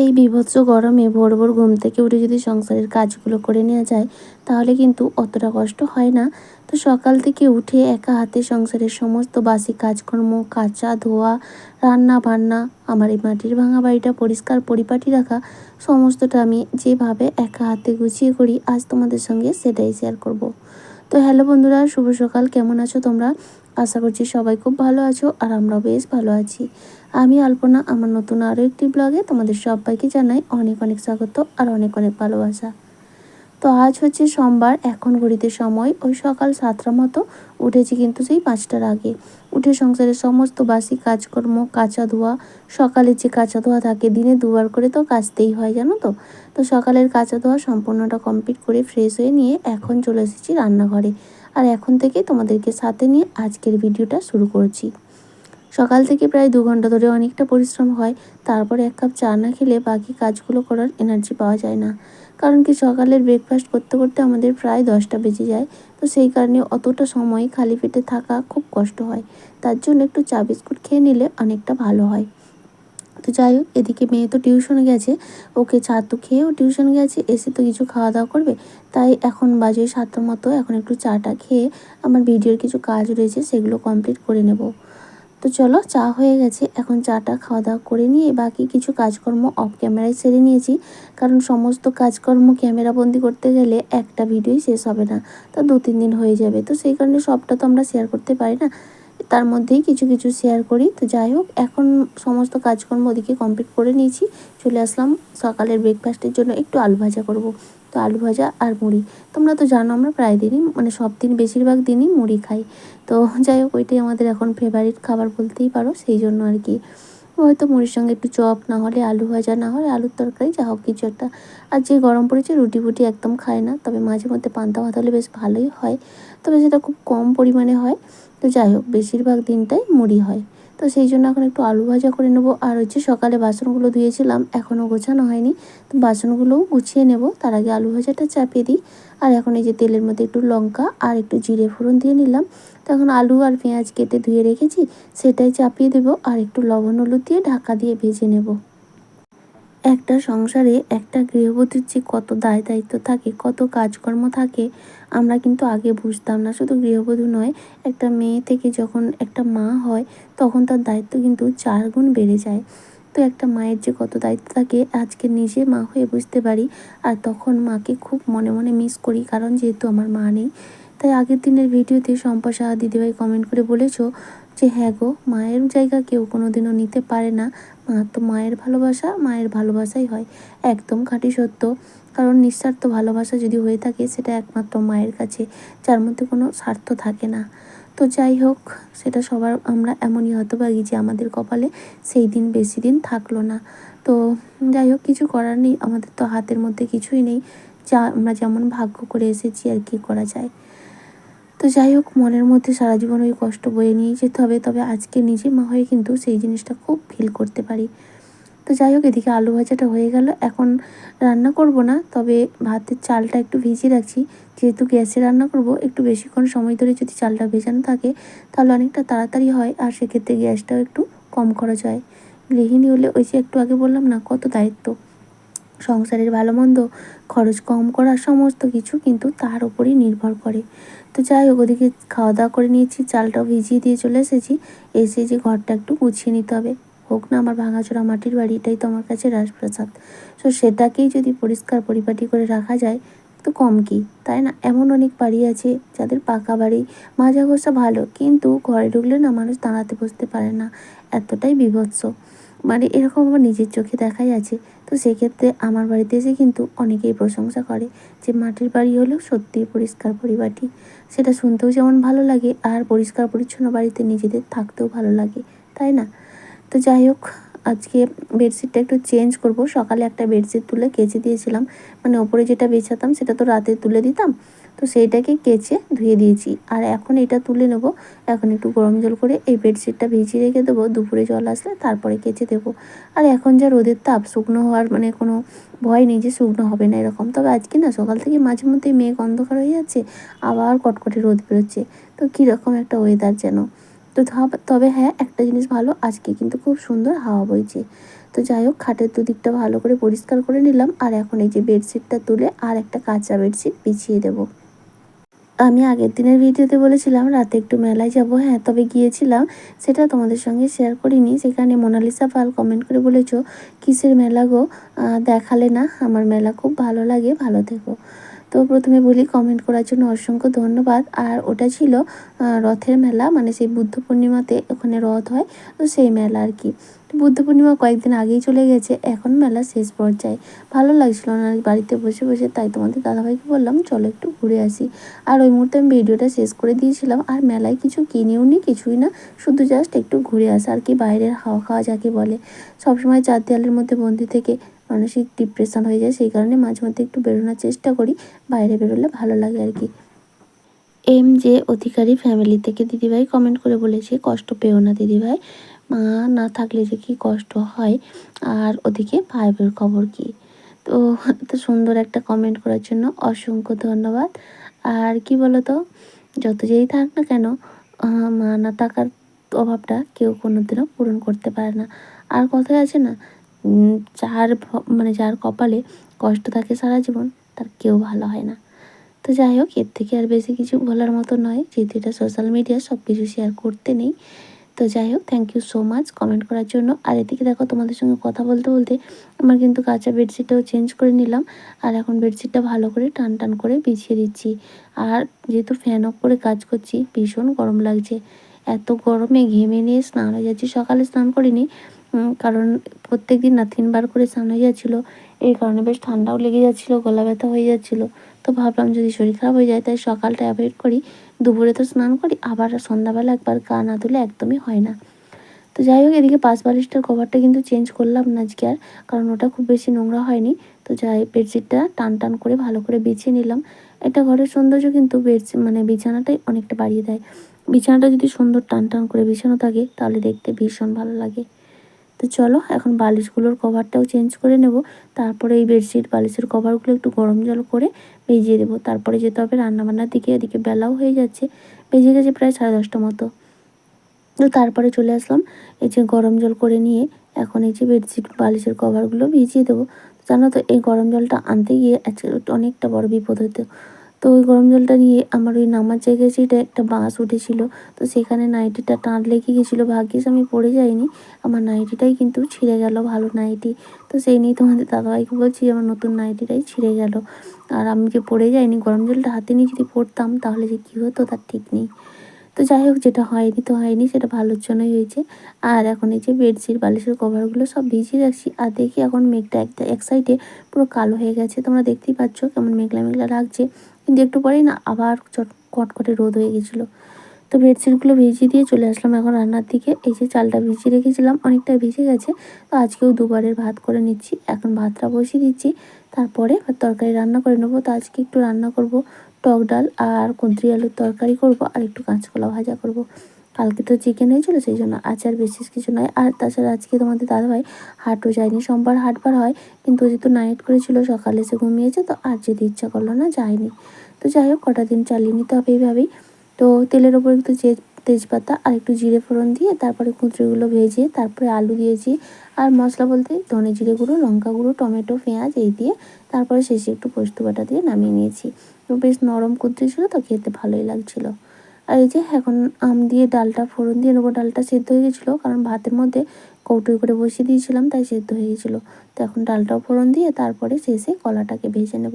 এই বিভৎস গরমে ভোর ভোর ঘুম থেকে উঠে যদি সংসারের কাজগুলো করে নেওয়া যায়, তাহলে কিন্তু অতটা কষ্ট হয় না। তো সকাল থেকে উঠে একা হাতে সংসারের সমস্ত বাসি কাজকর্ম, কাচা ধোয়া রান্না বান্না আমার এই মাটির ভাঙা বাড়িটা পরিষ্কার পরিপাটি রাখা, সমস্তটা আমি যেভাবে একা হাতে গুছিয়ে করি, আজ তোমাদের সঙ্গে সেটাই শেয়ার করব। তো হ্যালো বন্ধুরা, শুভ সকাল। কেমন আছো তোমরা? আশা করছি সবাই খুব ভালো আছো আর আমরাও বেশ ভালো আছি। আমি আলপনা, আমার নতুন আরও একটি ব্লগে তোমাদের সবাইকে জানাই অনেক অনেক স্বাগত আর অনেক অনেক ভালোবাসা। তো আজ হচ্ছে সোমবার, এখন ঘড়িতে সময়, ওই সকাল সাতটার মতো, উঠেছি কিন্তু সেই পাঁচটার আগে। উঠে সংসারের সমস্ত বাসি কাজকর্ম, কাঁচা ধোয়া সকালে যে কাঁচা ধোয়া থাকে, দিনে দুবার করে তো কাচতেই হয়, জানো তো? তো সকালের কাঁচা ধোয়া সম্পূর্ণটা কমপ্লিট করে ফ্রেশ হয়ে নিয়ে এখন চলে এসেছি রান্নাঘরে। আর এখন থেকে তোমাদেরকে সাথে নিয়ে আজকের ভিডিওটা শুরু করছি। সকাল থেকে প্রায় দু ঘণ্টা ধরে অনেকটা পরিশ্রম হয়, তারপরে এক কাপ চা না খেলে বাকি কাজগুলো করার এনার্জি পাওয়া যায় না। কারণ কি সকালের ব্রেকফাস্ট করতে করতে আমাদের প্রায় দশটা বেজে যায়, তো সেই কারণে অতটা সময় খালি পেটে থাকা খুব কষ্ট হয়। তার জন্য একটু চা বিস্কুট খেয়ে নিলে অনেকটা ভালো হয়। তো যাই হোক, এদিকে মেয়ে তো টিউশনে গেছে, ওকে চা তো খেয়েও টিউশন গেছে, এসে তো কিছু খাওয়া দাওয়া করবে। তাই এখন বাজে সাতটার মতো, এখন একটু চাটা খেয়ে আমার ভিডিওর কিছু কাজ রয়েছে, সেগুলো কমপ্লিট করে নেব। তো চলো, চা হয়ে গেছে, এখন চাটা খাওয়া দাওয়া করে নিয়ে বাকি কিছু কাজকর্ম অফ ক্যামেরায় সেরে নিয়েছি। কারণ সমস্ত কাজকর্ম ক্যামেরা বন্দি করতে গেলে একটা ভিডিওই শেষ হবে না, তো দু তিন দিন হয়ে যাবে। তো সেই কারণে সবটা তো আমরা শেয়ার করতে পারি না। তার মধ্যেই কিছু কিছু শেয়ার করি। তো যাই হোক, এখন সমস্ত কাজকর্ম ওদিকে কমপ্লিট করে নিয়েছি। চলে আসলাম সকালের ব্রেকফাস্টের জন্য একটু আলু ভাজা করব। তো আলু ভাজা আর মুড়ি। তোমরা তো জানো আমরা প্রায় দিনই মানে সব দিন বেশিরভাগ দিনই মুড়ি খাই। তো যাই হোক, ওইটাই আমাদের এখন ফেভারিট খাবার বলতেই পারো, সেই জন্য আর কি। হয়তো মুড়ির সঙ্গে একটু চপ, না হলে আলু ভাজা, না হলে আলুর তরকারি, যা হোক কিছু একটা। আর যে গরম পড়েছে, রুটি ফুটি একদম খায় না। তবে মাঝে মধ্যে পান্তা ভাত হলে বেশ ভালোই হয়। তবে সেটা খুব কম পরিমাণে হয়। তো যাই হোক, বেশিরভাগ দিনটাই মুড়ি হয়। তো সেই জন্য এখন একটু আলু ভাজা করে নেব। আর হচ্ছে সকালে বাসনগুলো ধুয়েছিলাম, এখনও গোছানো হয়নি। তো বাসনগুলোও গুছিয়ে নেব। তার আগে আলু ভাজাটা চাপিয়ে দিই। আর এখন এই যে তেলের মধ্যে একটু লঙ্কা আর একটু জিরে ফোড়ন দিয়ে নিলাম। তো এখন আলু আর পেঁয়াজ কেটে ধুয়ে রেখেছি, সেটাই চাপিয়ে দেবো। আর একটু লবণ হলুদ দিয়ে ঢাকা দিয়ে ভেজে নেব। একটা সংসারে একটা গৃহবধূর যে কত দায় দায়িত্ব থাকে, কত কাজকর্ম থাকে, আমরা কিন্তু আগে বুঝতাম না। শুধু গৃহবধূ নয়, একটা মেয়ে থেকে যখন একটা মা হয়, তখন তার দায়িত্ব কিন্তু চার গুণ বেড়ে যায়। তো একটা মায়ের যে কত দায়িত্ব থাকে, আজকে নিজে মা হয়ে বুঝতে পারি আর তখন মাকে খুব মনে মনে মিস করি, কারণ যেহেতু আমার মা নেই। তাই আগের দিনের ভিডিওতে সম্পা সাহা দিদিভাই কমেন্ট করে বলেছ যে হ্যাঁ গো, মায়ের জায়গা কেউ কোনো দিনও নিতে পারে না। মা তো মায়ের ভালোবাসা, মায়ের ভালোবাসাই হয়। একদম খাঁটি সত্য। কারণ নিঃস্বার্থ ভালোবাসা যদি হয়ে থাকে, সেটা একমাত্র মায়ের কাছে। যার মধ্যে কোনো স্বার্থ থাকে না। তো যাই হোক, সেটা সবার, আমরা এমনই হতভাগি যে আমাদের কপালে সেই দিন বেশি দিন থাকল না। তো যাই হোক, কিছু করার নেই। আমাদের তো হাতের মধ্যে কিছুই নেই। যা, আমরা যেমন ভাগ্য করে এসেছি আর কি করা যায়। তো যাই হোক, মনের মধ্যে সারা জীবন ওই কষ্ট বয়ে নিয়ে যেতে হবে তবে আজকে নিজে মা হয়ে কিন্তু সেই জিনিসটা খুব ফিল করতে পারি। তো যাই হোক, এদিকে আলু ভাজাটা হয়ে গেল। এখন রান্না করব না, তবে ভাতের চালটা একটু ভিজিয়ে রাখছি। যেহেতু গ্যাসে রান্না করব, একটু বেশিক্ষণ সময় ধরে যদি চালটা ভেজানো থাকে, তাহলে অনেকটা তাড়াতাড়ি হয়, আর সেক্ষেত্রে গ্যাসটাও একটু কম খরচ হয়। গৃহিণী হলে ওই যে একটু আগে বললাম না, কত দায়িত্ব। সংসারের ভালো মন্দ খরচ কম করা সমস্ত কিছু কিন্তু তার উপরই নির্ভর করে। তো যাই হোক ওদিকে খাওয়া দাওয়া করে নিয়েছি, চালটাও ভিজিয়ে দিয়ে চলে এসেছি। এসে যে ঘরটা একটু গুছিয়ে নিতে হবে। হোক না, আমার ভাঙাচোরা মাটির বাড়ি, এটাই তো আমার কাছে রাজপ্রাসাদ। তো সেটাকেই যদি পরিষ্কার পরিপাটি করে রাখা যায়, তো কম কি? তাই না? এমন অনেক বাড়ি আছে, যাদের পাকা বাড়ি, মাজা ঘষা ভালো, কিন্তু ঘরে ঢুকলে না মানুষ দাঁড়াতে বসতে পারে না। এতটাই বিভৎস। মানে এরকম আমার নিজের চোখে দেখাই আছে। তো সেক্ষেত্রে আমার বাড়িতে এসে কিন্তু অনেকেই প্রশংসা করে যে মাটির বাড়ি হলেও সত্যিই পরিষ্কার পরিপাটি। সেটা শুনতেও যেমন ভালো লাগে আর পরিষ্কার পরিচ্ছন্ন বাড়িতে নিজেদের থাকতেও ভালো লাগে, তাই না? তো যাই হোক, আজকে বেডশিটটা একটু চেঞ্জ করব। সকালে একটা বেডশিট তুলে কেচে দিয়েছিলাম। মানে ওপরে যেটা বেছাতাম সেটা তো রাতে তুলে দিতাম। তো সেইটাকে কেচে ধুয়ে দিয়েছি। আর এখন এটা তুলে নেব। এখন একটু গরম জল করে এই বেডশিটটা ভিজিয়ে রেখে দেবো। দুপুরে জল আসলে তারপরে কেচে দেবো। আর এখন যা রোদের তাপ, শুকনো হওয়ার মানে কোনো ভয় নেই যে শুকনো হবে না এরকম। তবে আজকে না সকাল থেকে মাঝে মধ্যে মেঘ অন্ধকার হয়ে যাচ্ছে, আবার কটকটে রোদ বেরোচ্ছে। তো কীরকম একটা ওয়েদার যেন। তো তবে হ্যাঁ একটা জিনিস ভালো, আজকে কিন্তু খুব সুন্দর হাওয়া বইছে। তো যাই হোক, খাটের দুদিকটা ভালো করে পরিষ্কার করে নিলাম। আর এখন এই যে বেডশিটটা তুলে আর একটা কাঁচা বেডশিট বিছিয়ে দেবো। আমি আগের দিনের ভিডিওতে বলেছিলাম, রাতে একটু মেলায় যাব। হ্যাঁ তবে গিয়েছিলাম। সেটা তোমাদের সঙ্গে শেয়ার করিনি। সেখানে মোনালিসা পাল কমেন্ট করে বলেছ, কিসের মেলা গো? দেখালে না? আমার মেলা খুব ভালো লাগে। ভালো থেকো। তো প্রথমে বলি কমেন্ট করার জন্য অসংখ্য ধন্যবাদ। আর ওটা ছিল রথের মেলা। মানে সেই বুদ্ধ পূর্ণিমাতে ওখানে রথ হয়। তো সেই মেলা আর কি। বুদ্ধ পূর্ণিমা কয়েকদিন আগেই চলে গেছে, এখন মেলা শেষ পর্যায়ে। ভালো লাগছিল না বাড়িতে বসে বসে, তাই তোমাদের দাদাভাইকে বললাম, চলো একটু ঘুরে আসি। আর ওই মুহূর্তে আমি ভিডিওটা শেষ করে দিয়েছিলাম, আর মেলায় কিছু কিনেও নি, কিছুই না, শুধু জাস্ট একটু ঘুরে আসা আর কি, বাইরের হাওয়া খাওয়া যাকে বলে। সবসময় চার দেয়ালের মধ্যে বন্দি থেকে মানসিক ডিপ্রেশন হয়ে যায়, সেই কারণে মাঝে মধ্যে একটু বেরোনোর চেষ্টা করি, বাইরে বেরোলে ভালো লাগে আর কি। এম যে অধিকারী ফ্যামিলি থেকে দিদিভাই কমেন্ট করে বলেছে, কষ্ট পেও না দিদিভাই। মা না থাকলে যে কী কষ্ট হয়? আর ওদিকে ভাইবের খবর কি? তো এত সুন্দর একটা কমেন্ট করার জন্য অসংখ্য ধন্যবাদ। আর কি বলতো? যত যেই থাক না কেন মা না থাকার অভাবটা কেউ কোনোদিনও পূরণ করতে পারে না। আর কথায় আছে না যার মানে যার কপালে কষ্ট থাকে সারা জীবন, তার কেউ ভালো হয় না। তো যাই হোক, এর থেকে আর বেশি কিছু বলার মতো নয়। যেহেতু এটা সোশ্যাল মিডিয়া সব কিছু শেয়ার করতে নেই। তো যাই হোক thank you so much comment করার জন্য। আর এদিকে দেখো, তোমাদের সঙ্গে কথা বলতে বলতে আমার কিন্তু কাঁচা বেডশিটটাও চেঞ্জ করে নিলাম। আর এখন বেডশিটটা ভালো করে টান টান করে বিছিয়ে দিচ্ছি। আর যেহেতু ফ্যান অফ করে কাজ করছি, ভীষণ গরম লাগছে। এত গরমে ঘেমে নিয়ে স্নান হয়ে যাচ্ছি। সকালে স্নান করিনি কারণ প্রত্যেক দিন না তিনবার করে স্নান হয়ে যাচ্ছিল। এই কারণে বেশ ঠান্ডাও লেগে যাচ্ছিল, গলা ব্যথা হয়ে যাচ্ছিল। তো ভাবলাম যদি শরীর খারাপ হয়ে যায়, তাই সকালটা অ্যাভয়েড করি। দুপুরে তো স্নান করি, আবার সন্ধ্যাবেলা একবার গা না ধুলে একদমই হয় না। তো যাই হোক, এদিকে পাঁচ বালিশটার কভারটা কিন্তু চেঞ্জ করলাম না আজকে আর, কারণ ওটা খুব বেশি নোংরা হয়নি। তো যাই, বেডশিটটা টান টান করে ভালো করে বিছিয়ে নিলাম। এটা ঘরের সৌন্দর্য কিন্তু বেডশিট মানে বিছানাটাই অনেকটা বাড়িয়ে দেয়। বিছানাটা যদি সুন্দর টান টান করে বিছানো থাকে, তাহলে দেখতে ভীষণ ভালো লাগে। তো চলো, এখন বালিশগুলোর কভারটাও চেঞ্জ করে নেব। তারপরে এই বেডশিট বালিশের কভারগুলো একটু গরম জল করে ভেজিয়ে দেবো। তারপরে যেতে হবে রান্নাবান্নার দিকে, এদিকে বেলাও হয়ে যাচ্ছে। বেজে গেছে প্রায় সাড়ে দশটা মতো। তো তারপরে চলে আসলাম, এই যে গরম জল করে নিয়ে এখন এই যে বেডশিট বালিশের কভারগুলো ভিজিয়ে দেবো। জানো তো, এই গরম জলটা আনতে গিয়ে অনেকটা বড় বিপদ হতো। তো ওই গরম জলটা নিয়ে আমার ওই নামার জায়গায় সেটা একটা বাঁশ উঠেছিল, তো সেখানে নাইটিটা টান লেগে গেছিল। ভাগ্যিস আমি পড়ে যাইনি, আমার নাইটিটাই কিন্তু ছিঁড়ে গেল, ভালো নাইটি। তো সেই নিয়ে তোমাদের দাদাভাইকে বলছি আমার নতুন নাইটিটাই ছিঁড়ে গেল। আর আমি যে পড়ে যাইনি, গরম জলটা হাতে নিয়ে যদি পড়তাম তাহলে যে কী হতো তার ঠিক নেই। তো যাই হোক, যেটা হয়নি তো হয়নি, সেটা ভালোর জন্যই হয়েছে। আর এখন এই যে বেডশিট, বালিশের কভারগুলো সব ভিজিয়ে রাখছি। আর দেখি এখন মেঘটা এক এক সাইডে পুরো কালো হয়ে গেছে। তোমরা দেখতেই পাচ্ছ কেমন মেঘলা মেঘলা লাগছে। কিন্তু একটু পরেই না আবার চট কটকটে রোদ হয়ে গেছিল। তো বেডশিটগুলো ভিজিয়ে দিয়ে চলে আসলাম এখন রান্নার দিকে। এই যে চালটা ভিজিয়ে রেখেছিলাম, অনেকটা ভিজে গেছে। তো আজকেও দুবারের ভাত করে নিচ্ছি। এখন ভাতটা বসিয়ে দিচ্ছি। তারপরে তরকারি রান্না করে নেব। তো আজকে একটু রান্না করব টক ডাল আর কুঁদরি আলুর তরকারি করব আর একটু কাঁচকলা ভাজা করব। কালকে তো চিকেন হয়েছিল, সেই জন্য আচার বিশেষ কিছু নয়। আর তাছাড়া আজকে তোমাদের দাদাভাই হাটও যায়নি, সোমবার হাটবার হয়, কিন্তু যেহেতু নাইট করেছিল, সকালে এসে ঘুমিয়েছে, তো আর যেতে ইচ্ছা করল না যায়নি। তো যাই হোক, কটা দিন চালিয়ে নিতে হবে এইভাবেই। তো তেলের ওপর একটু যে তেজপাতা আর একটু জিরে ফোড়ন দিয়ে, তারপরে কুঁচড়িগুলো ভেজে, তারপরে আলু দিয়েছি। আর মশলা বলতে ধনে জিরে গুঁড়ো, লঙ্কা গুঁড়ো, টমেটো, পেঁয়াজ, এই দিয়ে তারপরে শেষে একটু পোস্ত বাটা দিয়ে নামিয়ে নিয়েছি। বেশ নরম কুদ্রি ছিল, তো খেতে ভালোই লাগছিল। আর এই যে এখন আম দিয়ে ডালটা, ফোড়ন দিয়ে নেব। ডালটা সেদ্ধ হয়ে গেছিল, কারণ ভাতের মধ্যে কৌটোই করে বসিয়ে দিয়েছিলাম, তাই সেদ্ধ হয়ে গেছিল। তো এখন ডালটাও ফোড়ন দিয়ে তারপরে শেষে কলাটাকে ভেজে নেব।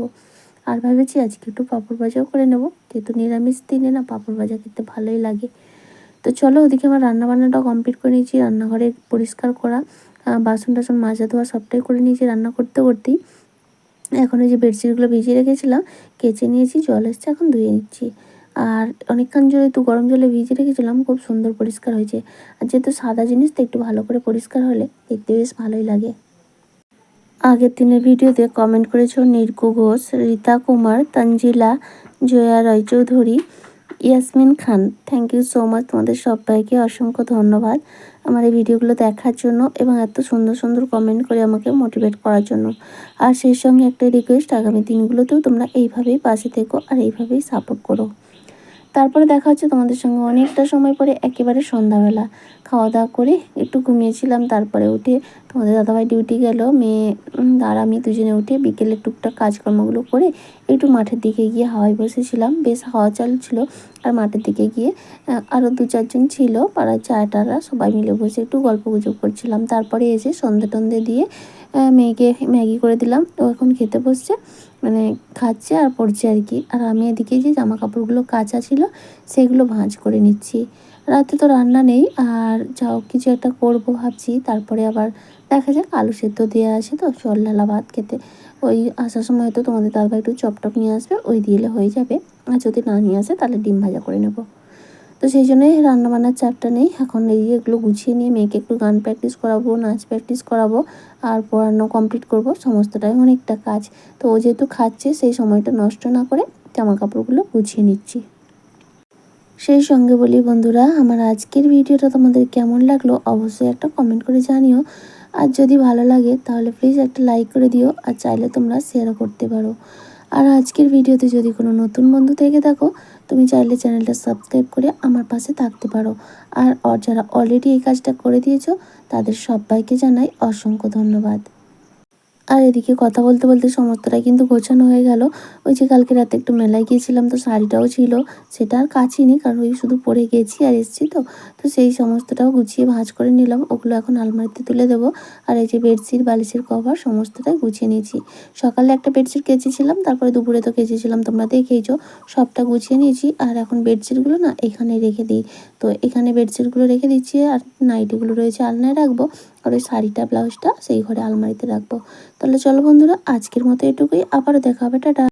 আর ভেবেছি আজকে একটু পাঁপড় ভাজাও করে নেব, যেহেতু নিরামিষ দিনে না পাঁপড় ভাজা খেতে ভালোই লাগে। তো চলো ওদিকে আমার রান্না বান্নাটাও কমপ্লিট করে নিয়েছি, রান্নাঘরে পরিষ্কার করা বাসন টাসন মাজা ধোয়া সবটাই করে নিয়েছি রান্না করতে করতেই। এখন ওই যে বেডশিটগুলো ভিজিয়ে রেখেছিলাম, কেচে নিয়েছি, জল এসছে, এখন ধুয়ে নিচ্ছি। আর অনেকক্ষণ জলে একটু গরম জলে ভিজিয়ে রেখেছিলাম, খুব সুন্দর পরিষ্কার হয়েছে। আর যেহেতু সাদা জিনিস, তো একটু ভালো করে পরিষ্কার হলে দেখতে বেশ ভালোই লাগে। আগের দিনের ভিডিওতে কমেন্ট করেছ Nirku Ghosh, Rita Kumar Tanjila Joya Roychowdhury, Yasmin Khan. Thank you so much তোমাদের সবাইকে অসংখ্য ধন্যবাদ আমার এই ভিডিওগুলো দেখার জন্য এবং এত সুন্দর সুন্দর কমেন্ট করে আমাকে মোটিভেট করার জন্য। আর সেই সঙ্গে একটা রিকোয়েস্ট আগামী দিনগুলোতেও তোমরা এইভাবেই পাশে থেকো আর এইভাবেই সাপোর্ট করো। তারপরে দেখা হচ্ছে তোমাদের সঙ্গে অনেকটা সময় পরে একেবারে সন্ধ্যাবেলা। খাওয়া দাওয়া করে একটু ঘুমিয়েছিলাম, তারপরে উঠে তোমাদের দাদাভাই ডিউটি গেল, মেয়ে আর আমি দুজনে উঠে বিকেলে টুকটাক কাজকর্মগুলো করে একটু মাঠের দিকে গিয়ে হাওয়ায় বসেছিলাম। বেশ হাওয়া চালছিল আর মাঠের দিকে গিয়ে আরও দু চারজন ছিল, পাড়ার চাটারা সবাই মিলে বসে একটু গল্প গুজব করছিলাম। তারপরে এসে সন্ধে টন্ধে দিয়ে মেয়েকে ম্যাগি করে দিলাম। ও এখন খেতে বসছে। মানে খাচ্ছে আর পড়ছে আর কি। আর আমি এদিকে যে জামা কাপড়গুলো কাঁচা ছিল, সেগুলো ভাঁজ করে নিচ্ছি। রাতে তো রান্না নেই, আর যাও কিছু একটা করব ভাবছি। তারপরে আবার দেখা যাক, আলু সেদ্ধ দিয়ে আসে তো চল্লালা ভাত খেতে। ওই আসার সময় তো তোমাদের দাদা একটু চপটপ নিয়ে আসবে, ওই দিলে হয়ে যাবে। আর যদি না নিয়ে আসে, তাহলে ডিম ভাজা করে নেব। তো সেই জন্যই রান্নাবান্নার চাপটা নেই। এখন এই এগুলো গুছিয়ে নিয়ে মেয়েকে একটু গান প্র্যাকটিস করাবো, নাচ প্র্যাকটিস করাবো, আর পড়ানো কমপ্লিট করব। সমস্তটাই অনেকটা কাজ। তো ও যেহেতু খাচ্ছে, সেই সময়টা নষ্ট না করে জামা কাপড়গুলো গুছিয়ে নিচ্ছি। সেই সঙ্গে বলি, বন্ধুরা, আমার আজকের ভিডিওটা তোমাদের কেমন লাগল অবশ্যই একটা কমেন্ট করে জানিও। আর যদি ভালো লাগে, তাহলে প্লিজ একটা লাইক করে দিও, আর চাইলে তোমরা শেয়ারও করতে পারো। আর আজকের ভিডিওতে যদি কোনো নতুন বন্ধু থেকে থাকো, তুমি চাইলে চ্যানেলটা সাবস্ক্রাইব করে আমার পাশে থাকতে পারো। আর যারা অলরেডি এই কাজটা করে দিয়েছ, তাদের সবাইকে জানাই অসংখ্য ধন্যবাদ। আর এদিকে কথা বলতে বলতে সমস্তটাই কিন্তু গোছানো হয়ে গেল। ওই যে কালকে রাতে একটু মেলায় গিয়েছিলাম তো শাড়িটাও ছিল, সেটা আর কাচিনি কারণ ওই শুধু পরে গেছি আর এসছি তো। তো সেই সমস্তটাও গুছিয়ে ভাঁজ করে নিলাম, ওগুলো এখন আলমারিতে তুলে দেবো। আর এই যে বেডশিট, বালিশের কভার সমস্তটাই গুছিয়ে নিয়েছি। সকালে একটা বেডশিট কেচেছিলাম, তারপরে দুপুরে তো কেচেছিলাম, তোমরা দেখেইছো সবটা গুছিয়ে নিয়েছি আর এখন বেডশিটগুলো না এখানে রেখে দিই। তো এখানে বেডশিটগুলো রেখে দিচ্ছি আর নাইটিগুলো রয়েছে আলনায় রাখব। আর ওই শাড়িটা, ব্লাউজটা সেই ঘরে আলমারিতে রাখব। তাহলে চলো বন্ধুরা, আজকের মতো এটুকুই। আবারও দেখা হবে, টাটা।